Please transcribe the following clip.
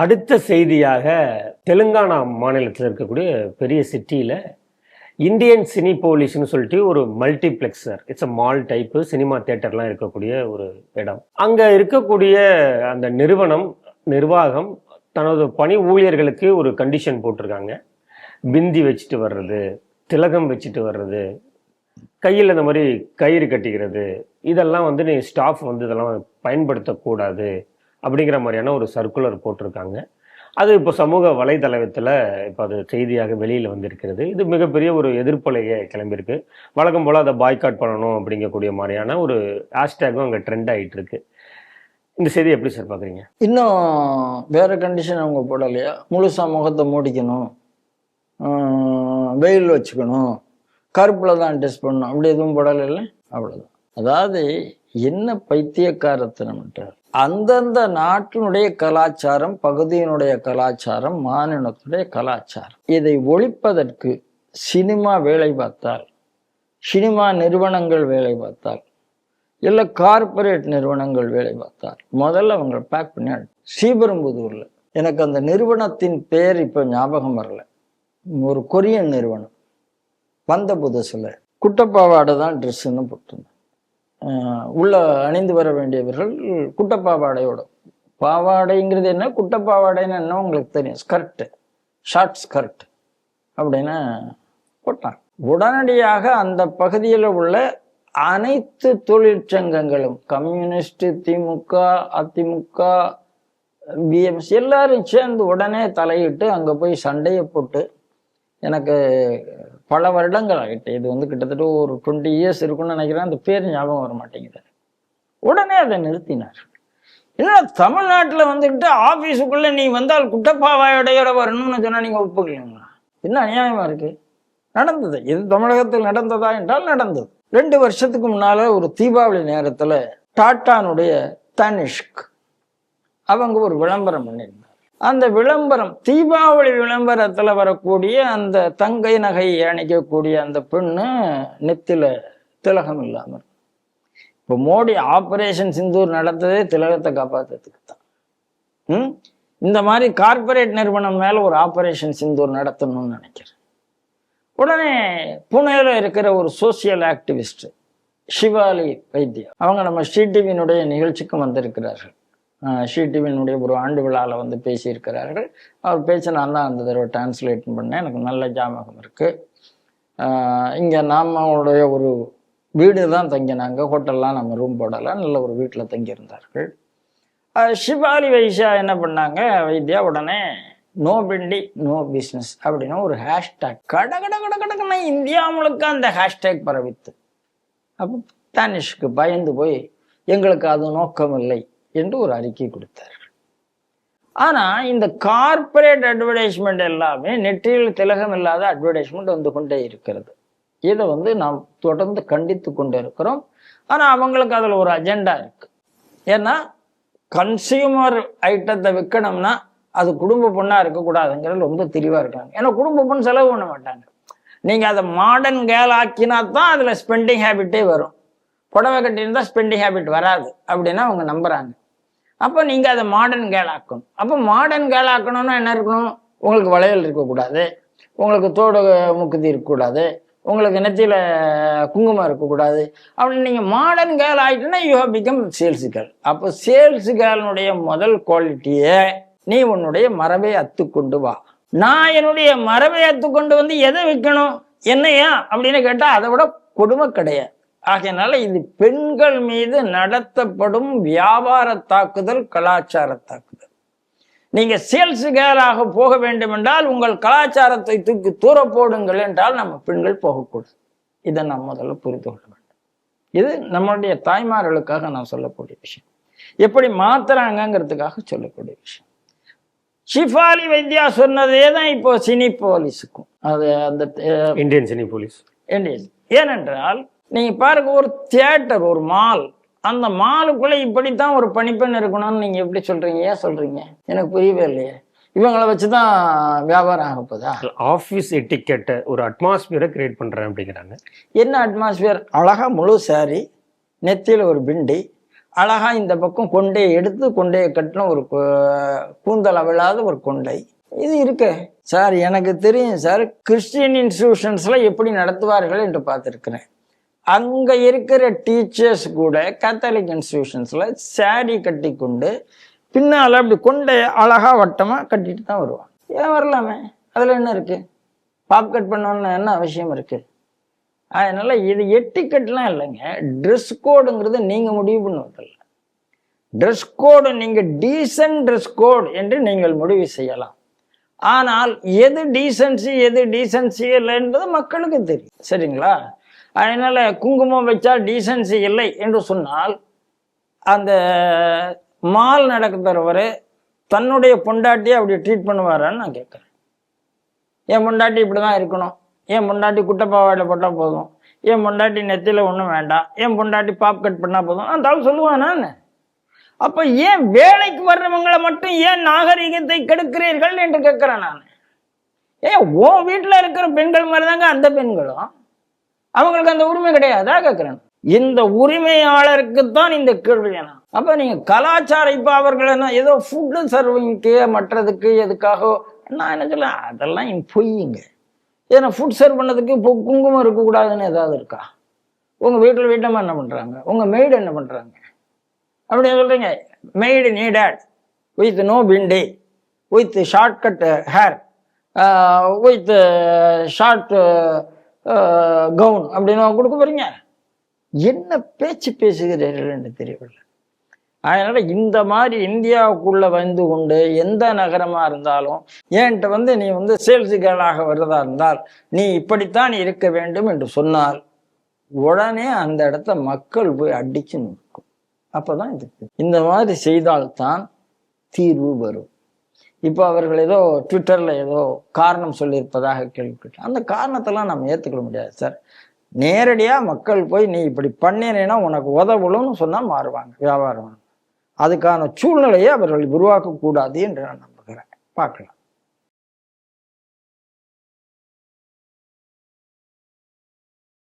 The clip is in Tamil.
அடுத்த செய்தியாக தெலுங்கானா மாநிலத்தில் இருக்கக்கூடிய பெரிய சிட்டியில் இந்தியன் சினி போலீஸ்னு சொல்லிட்டு ஒரு multiplexer it's a mall type cinema தேட்டர்லாம் இருக்கக்கூடிய ஒரு இடம். அங்கே இருக்கக்கூடிய அந்த நிறுவனம் நிர்வாகம் தனது பணி ஊழியர்களுக்கு ஒரு கண்டிஷன் போட்டிருக்காங்க. பிந்தி வச்சுட்டு வர்றது திலகம் வச்சுட்டு வர்றது கையில் இந்த மாதிரி கயிறு கட்டிக்கிறது இதெல்லாம் வந்து நீ ஸ்டாஃப் வந்து இதெல்லாம் பயன்படுத்தக்கூடாது. அப்படிங்கிற மாதிரியான ஒரு சர்க்குலர் போட்டிருக்காங்க. அது இப்போ சமூக வலைதளத்தில் இப்போ அது செய்தியாக வெளியில் வந்திருக்கிறது. இது மிகப்பெரிய ஒரு எதிர்ப்பலையே கிளம்பியிருக்கு. வழக்கம் போல் அதை பாய்காட் பண்ணணும் அப்படிங்கக்கூடிய மாதிரியான ஒரு ஹேஷ்டேக்கும் அங்கே ட்ரெண்ட் ஆகிட்டு இருக்கு இந்த செய்தி எப்படி சார் பார்க்குறீங்க இன்னும் வேறு கண்டிஷன் அவங்க போடலையா? முழுசா முகத்தை மூடிக்கணும். வெயில் வச்சுக்கணும். கருப்பில் தான் டெஸ்ட் பண்ணணும். அப்படி எதுவும் போடலைல்ல? அவ்வளோதான் அதாவது என்ன பைத்தியக்காரத்தனம்ட்டார் அந்தந்த நாட்டினுடைய கலாச்சாரம் பகுதியினுடைய கலாச்சாரம் மாநிலத்துடைய கலாச்சாரம். இதை ஒழிப்பதற்கு சினிமா வேலை பார்த்தால் சினிமா நிறுவனங்கள் வேலை பார்த்தால் இல்லை கார்ப்பரேட் நிறுவனங்கள் வேலை பார்த்தால் முதல்ல அவங்க பேக் பண்ணி ஸ்ரீபெரும்புதூரில். எனக்கு அந்த நிறுவனத்தின் பெயர் இப்போ ஞாபகம் வரல. ஒரு கொரியன் நிறுவனம். வந்த புதுசில். குட்டப்பாவாடை தான் ட்ரெஸ்ஸுன்னு போட்டிருந்தேன். உள்ள அணிந்து வர வேண்டியவர்கள் குட்டப்பாவாடையோட. பாவாடைங்கிறது என்ன? குட்டப்பாவாடைன்னு என்ன? உங்களுக்கு தெரியும். ஸ்கர்ட்டு ஷார்ட் ஸ்கர்ட் அப்படின்னு போட்டாங்க. உடனடியாக அந்த பகுதியில் உள்ள அனைத்து தொழிற்சங்கங்களும் கம்யூனிஸ்ட் திமுக அதிமுக பிஎம்சி எல்லாரும் சேர்ந்து உடனே தலையிட்டு அங்கே போய் சண்டையை போட்டு எனக்கு பல வருடங்கள் ஆகிட்டு இது வந்து கிட்டத்தட்ட ஒரு டுவெண்ட்டி இயர்ஸ் இருக்கும்னு நினைக்கிறேன். அந்த பேர் ஞாபகம் வர மாட்டேங்குது. உடனே அதை நிறுத்தினார். இல்லை தமிழ்நாட்டில் வந்துக்கிட்டு ஆஃபீஸுக்குள்ளே நீ வந்தால் குட்டப்பாவாயோடையோட வரணும்னு சொன்னால் நீங்கள் ஒப்புக்கலீங்களா? என்ன அநியாயமாக இருக்கு? நடந்தது. இது தமிழகத்தில் நடந்ததா என்றால் நடந்தது. ரெண்டு வருஷத்துக்கு முன்னால ஒரு தீபாவளி நேரத்தில் டாட்டானுடைய தனிஷ்க் அவங்க ஒரு விளம்பரம் பண்ணியிருந்தாங்க அந்த விளம்பரம் தீபாவளி விளம்பரத்தில் வரக்கூடிய அந்த தங்கை நகை அணிக்கக்கூடிய அந்த பெண்ணு நெத்தில திலகம் இல்லாமல் இப்போ மோடி ஆபரேஷன் சிந்தூர் நடத்ததே திலகத்தை காப்பாற்றுறதுக்கு தான் ம்? இந்த மாதிரி கார்ப்பரேட் நிறுவனம் மேலே ஒரு ஆபரேஷன் சிந்தூர் நடத்தணும்னு நினைக்கிறேன். உடனே புனேல இருக்கிற ஒரு சோசியல் ஆக்டிவிஸ்ட் சிவாலி வைத்தியா அவங்க நம்ம ஸ்ரீ டிவியினுடைய நிகழ்ச்சிக்கும் வந்திருக்கிறார்கள். ஷீ டிவினுடைய டிவியினுடைய ஒரு ஆண்டு விழாவில் வந்து பேசியிருக்கிறார்கள். அவர் பேச்சை நான் தான் அந்த தடவை டிரான்ஸ்லேட் பண்ணேன். எனக்கு நல்ல ஜாமகம் இருக்குது இங்கே நாமளுடைய ஒரு வீடு தான் தங்கினாங்க. ஹோட்டல்லாம் நம்ம ரூம் போடலை. நல்ல ஒரு வீட்டில் தங்கியிருந்தார்கள். ஷிபாலி வைஷா என்ன பண்ணாங்க? வைத்தியா உடனே நோ பிண்டி நோ பிஸ்னஸ் அப்படின்னு ஒரு ஹேஷ்டேக் கட கட கட கடக்குன்னா இந்தியா முழுக்க அந்த ஹேஷ்டேக் பரவித்து. அப்போ தானிஷ்க்கு பயந்து போய் எங்களுக்கு அது நோக்கம் இல்லை என்று ஒரு அறிக்கை கொடுத்தார்கள் ஆனா இந்த கார்ப்பரேட் அட்வர்டைஸ்மெண்ட் எல்லாமே நெற்றியில் திலகம் இல்லாத அட்வர்டைஸ்மெண்ட் வந்து கொண்டே இருக்கிறது. இதை வந்து நாம் தொடர்ந்து கண்டித்து கொண்டு இருக்கிறோம் ஆனால் அவங்களுக்கு அதில் ஒரு அஜெண்டா இருக்கு. ஏன்னா கன்சியூமர் ஐட்டத்தை விற்கணும்னா அது குடும்ப பொண்ணாக இருக்கக்கூடாதுங்கிறது ரொம்ப தெளிவாக இருக்காங்க. ஏன்னா குடும்ப பொண்ணு செலவு பண்ண மாட்டாங்க. நீங்கள் அதை மாடர்ன் கேல் ஆக்கினா தான் அதில் ஸ்பெண்டிங் ஹேபிட்டே வரும். புடவை கட்டியிருந்தா ஸ்பெண்டிங் ஹேபிட் வராது அப்படின்னா அவங்க நம்புகிறாங்க அப்போ நீங்கள் அதை மாடர்ன் கேள் ஆக்கணும். அப்போ மாடர்ன் கேள் ஆக்கணும்னா என்ன இருக்கணும்? உங்களுக்கு வளையல் இருக்கக்கூடாது. உங்களுக்கு தோடு முக்குதி இருக்கக்கூடாது. உங்களுக்கு நெத்தியில் குங்குமம் இருக்கக்கூடாது. அப்படின்னு நீங்கள் modern girl ஆகிட்டுன்னா you have become sales girl அப்போ சேல்ஸ் கேர்ளுடைய முதல் குவாலிட்டியை நீ உன்னுடைய மரபை அத்து கொண்டு வா. நான் என்னுடைய மரபை அத்து கொண்டு வந்து எதை விற்கணும்? என்னையா? அப்படின்னு கேட்டால் அதை விட கொடுமை கிடையாது. ஆகையினால இது பெண்கள் மீது நடத்தப்படும் வியாபார தாக்குதல் கலாச்சார தாக்குதல். நீங்க சேல்ஸ் கேராக போக வேண்டும் என்றால் உங்கள் கலாச்சாரத்தை தூக்கி தூர போடுங்கள் என்றால் நம்ம பெண்கள் போகக்கூடாது. இதை நாம் முதல்ல புரிந்து கொள்ள வேண்டும். இது நம்மளுடைய தாய்மார்களுக்காக நான் சொல்லக்கூடிய விஷயம். எப்படி மாத்துறாங்கங்கிறதுக்காக சொல்லக்கூடிய விஷயம். ஷிஃபாலி வைத்தியா சொன்னதே தான் இப்போ சினி போலீஸுக்கும். அது அந்த இந்தியன் சினி போலீஸ். இந்தியன். ஏனென்றால் நீங்க பாருங்க ஒரு தியேட்டர் ஒரு மால் அந்த மாலுக்குள்ள இப்படித்தான் ஒரு பணிப்பெண் இருக்கணும்னு நீங்க எப்படி சொல்றீங்க? ஏன் சொல்றீங்க? எனக்கு புரியவே இல்லையே. இவங்களை வச்சுதான் வியாபாரம் ஆக போதா ஆஃபீஸ் எட்டிக்கெட்டை ஒரு அட்மாஸ்பியரை கிரியேட் பண்றேன் அப்படிங்கிறாங்க. என்ன அட்மாஸ்பியர் அழகா முழு சாரி நெத்தியில ஒரு பிண்டி அழகா இந்த பக்கம் கொண்டையை எடுத்து கொண்டையை கட்டின ஒரு கூந்தல் அவிழாத ஒரு கொண்டை. இது இருக்கு. சார் எனக்கு தெரியும் சார் கிறிஸ்டியன் இன்ஸ்டிடியூஷன்ஸ்ல எப்படி நடத்துவார்கள் என்று பார்த்துருக்கிறேன். அங்கே இருக்கிற டீச்சர்ஸ் கூட கத்தாலிக் இன்ஸ்டியூஷன்ஸில் சாரி கட்டி கொண்டு பின்னால் அப்படி கொண்டை அழகா வட்டமாக கட்டிட்டு தான் வருவான் ஏன் வரலாமே? அதில் என்ன இருக்குது பாப் கட் பண்ணணும்னு என்ன அவசியம் இருக்குது அதனால் இது எட்டிக்கெட்லாம் இல்லைங்க. ட்ரெஸ் கோடுங்கிறது நீங்கள் முடிவு பண்ணுவதில்லை. ட்ரெஸ் கோடு நீங்கள் டீசன்ட் ட்ரெஸ் கோடு என்று நீங்கள் முடிவு செய்யலாம். ஆனால் எது டீசன்சி எது டீசன்சி இல்லைன்றது மக்களுக்கு தெரியும். சரிங்களா? அதனால் குங்குமம் வச்சா டீசன்சி இல்லை என்று சொன்னால் அந்த மால் நடக்கிறவர் தன்னுடைய பொண்டாட்டியை அப்படி ட்ரீட் பண்ணுவாரான்னு நான் கேட்குறேன். என் பொண்டாட்டி இப்படி தான் இருக்கணும். என் பொண்டாட்டி குட்டப்பாவாடை போட்டால் போதும். என் பொண்டாட்டி நெத்தியில் ஒன்றும் வேண்டாம். என் பொண்டாட்டி பாப் கட் பண்ணால் போதும். அந்த ஆள் சொல்லுவான் நான் அப்போ ஏன் வேலைக்கு வர்றவங்களை மட்டும் ஏன் நாகரிகத்தை கெடுக்கிறீர்கள் என்று கேட்குறேன் நான். ஏன் உன் வீட்டில் இருக்கிற பெண்கள் மாதிரி தாங்க அந்த பெண்களும்? அவங்களுக்கு அந்த உரிமை கிடையாதா. கேட்குறேன் இந்த உரிமையாளருக்கு தான் இந்த கேள்வி வேணும். அப்போ நீங்கள் கலாச்சார இப்போ அவர்கள் என்ன ஏதோ ஃபுட்டு சர்விங்க்கு மற்றதுக்கு எதுக்காக நான் என்ன சொல்ல அதெல்லாம் பொய்யுங்க ஏன்னா ஃபுட் சர்வ் பண்ணதுக்கு இப்போ குங்குமம் இருக்கக்கூடாதுன்னு ஏதாவது இருக்கா? உங்கள் வீட்டில் வீட்டம்மா என்ன பண்ணுறாங்க உங்கள் மெய்டு என்ன பண்ணுறாங்க அப்படி சொல்கிறீங்க maid needed with no bindi with short cut hair with short gown அப்படின்னு கொடுக்க போறீங்க. என்ன பேச்சு பேசுகிறீர்கள் என்று தெரியவில்லை. அதனால இந்த மாதிரி இந்தியாவுக்குள்ள வந்து கொண்டு எந்த நகரமா இருந்தாலும் ஏன்ட்டு வந்து நீ வந்து சேல்ஸ் கேர்ளாக வர்றதா இருந்தால் நீ இப்படித்தான் இருக்க வேண்டும் என்று சொன்னால் உடனே அந்த இடத்த மக்கள் போய் அடிச்சு நிற்கும். அப்பதான் இது இந்த மாதிரி செய்தால்தான் தீர்வு வரும். இப்போ அவர்கள் ஏதோ ட்விட்டரில் ஏதோ காரணம் சொல்லியிருப்பதாக கேள்விப்பட்டேன். அந்த காரணத்தெல்லாம் நம்ம ஏற்றுக்கொள்ள முடியாது சார். நேரடியாக மக்கள் போய் நீ இப்படி பண்ணினேன்னா உனக்கு உதவலும்னு சொன்னால் மாறுவாங்க வியாபாரம். அதுக்கான சூழ்நிலையை அவர்கள் உருவாக்கக்கூடாது என்று நான் நம்புகிறேன். பார்க்கலாம்.